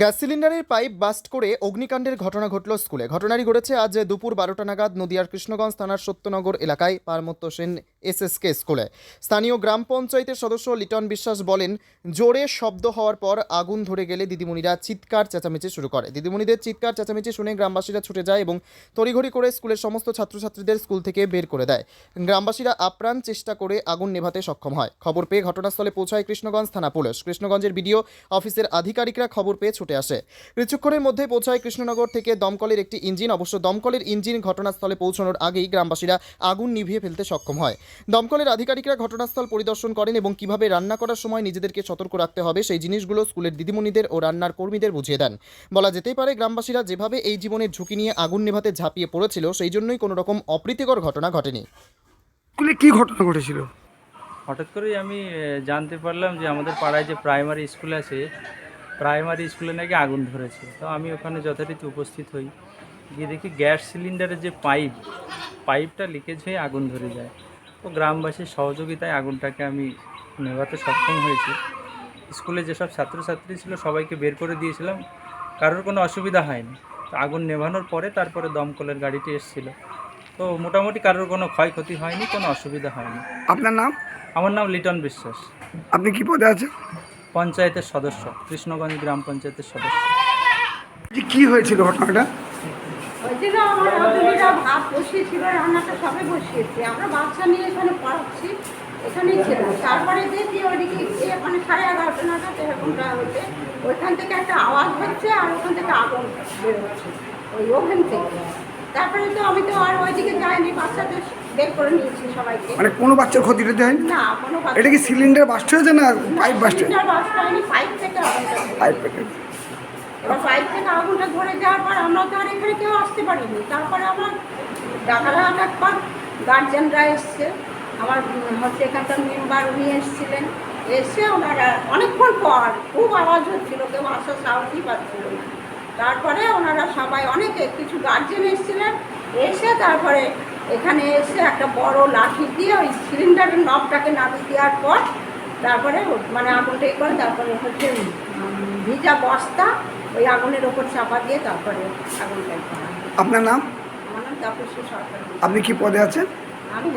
Gas সিলিন্ডারের pipe bast করে অগ্নিকাণ্ডের ঘটনা ঘটল স্কুলে। ঘটনাটি ঘটেছে আজ দুপুর বারোটা নাগাদ নদিয়ার কৃষ্ণগঞ্জ থানার সত্যনগর এলাকায়। পার্বত্য সেন এসএসকে স্কুলে। স্থানীয় গ্রাম পঞ্চায়েতের সদস্য লিটন বিশ্বাস বলেন, জোরে শব্দ হওয়ার পর আগুন ধরে গেলে দিদিমণিরা চিৎকার চেঁচামেচি শুরু করে। দিদিমণিদের চিৎকার চেঁচামেচি শুনে গ্রামবাসীরা ছুটে যায় এবং তড়িঘড়ি করে স্কুলের সমস্ত ছাত্রছাত্রীদের স্কুল থেকে বের করে দেয়। গ্রামবাসীরা আপ্রাণ চেষ্টা করে আগুন নেভাতে সক্ষম হয়। খবর পেয়ে ঘটনাস্থলে পৌঁছায় কৃষ্ণগঞ্জ থানা পুলিশ। কৃষ্ণগঞ্জের বিডিও অফিসের আধিকারিকরা খবর পেয়ে ছুটে আসে। কিছুক্ষণের মধ্যে পৌঁছায় কৃষ্ণনগর থেকে দমকলের একটি ইঞ্জিন। অবশ্য দমকলের ইঞ্জিন ঘটনাস্থলে পৌঁছানোর আগেই গ্রামবাসীরা আগুন নিভিয়ে ফেলতে সক্ষম হয়। দমকলের আধিকারিকরা ঘটনাস্থল পরিদর্শন করেন এবং কীভাবে রান্না করার সময় নিজেদেরকে সতর্ক রাখতে হবে সেই জিনিসগুলো স্কুলের দিদিমণিদের ও রান্নার কর্মীদের বুঝিয়ে দেন। বলা যেতেই পারে গ্রামবাসীরা যেভাবে এই জীবনের ঝুঁকি নিয়ে আগুন নেভাতে ঝাঁপিয়ে পড়েছিল সেই জন্যই কোনো রকম অপ্রীতিকর ঘটনা ঘটেনি। স্কুলে কি ঘটনা ঘটেছিল? হঠাৎ করেই আমি জানতে পারলাম যে আমাদের পাড়ায় যে প্রাইমারি স্কুল আছে প্রাইমারি স্কুলে নাকি আগুন ধরেছে। তো আমি ওখানে যথারীতি উপস্থিত হই। গিয়ে দেখি গ্যাস সিলিন্ডারের যে পাইপ পাইপটা লিকেজ হয়ে আগুন ধরে যায়। তো গ্রামবাসীর সহযোগিতায় আগুনটাকে আমি নেভাতে সক্ষম হয়েছি। স্কুলে যেসব ছাত্রছাত্রী ছিল সবাইকে বের করে দিয়েছিলাম। কারোর কোনো অসুবিধা হয়নি। তো আগুন নেভানোর পরে তারপরে দমকলের গাড়িটি এসেছিল। তো মোটামুটি কারোর কোনো ক্ষয়ক্ষতি হয়নি কোনো অসুবিধা হয়নি। আপনার নাম? আমার নাম লিটন বিশ্বাস। আপনি কি পদে আছেন? পঞ্চায়েতের সদস্য কৃষ্ণগঞ্জ গ্রাম পঞ্চায়েতের সদস্য। কি হয়েছিল ঘটনাটা? অতিথিরা রান্নাটা সবে বসিয়েছি। আমরা বাচ্চা নিয়ে এখানে পড়াচ্ছি এখানেই ছিল তারপরে দেখি ওইদিকে মানে সাড়ে এগারোটা নাগাদ এরকমটা হচ্ছে ওইখান থেকে একটা আওয়াজ হচ্ছে আর ওখান থেকে আগুন বেরোচ্ছে ওই ওভেন থেকে। তারপরে তো আমি তো আর ওইদিকে যাইনি বাচ্চাদের বের করে নিয়েছি সবাইকে। মানে কোনো বাচ্চার ক্ষতি টতি হয়নি না কোনো এটা কি সিলিন্ডার বাস্ট হয়েছে না পাইপ বাস্ট হয়েছে? বাস্ট হয়নি পাইপ থেকে। পাইপ পেটে এবার পাইপ থেকে আগুনটা ধরে যাওয়ার পর আমরা তো আর এখানে কেউ আসতে পারিনি। তারপরে আমরা ডাকালাম পর গার্জেনরা এসছে। আমার, হচ্ছে এখানকার মেম্বার উনি এসেছিলেন। এসে ওনারা অনেকক্ষণ পর খুব আওয়াজ হচ্ছিল, কেউ আসার সাহসই পাচ্ছিল না। তারপরে ওনারা সবাই অনেকে, কিছু গার্জেন এসেছিলেন। এসে তারপরে এখানে এসে একটা বড় লাঠি দিয়ে ওই সিলিন্ডারের নবটাকে নামিয়ে দেওয়ার পর তারপরে মানে আগুনটা করে তারপরে হচ্ছে ভিজা বস্তা ওই আগুনের ওপর চাপা দিয়ে তারপরে আগুনটা করা আপনার নাম আমার নাম তাপসী সরকার আপনি কি পদে আছেন? আমি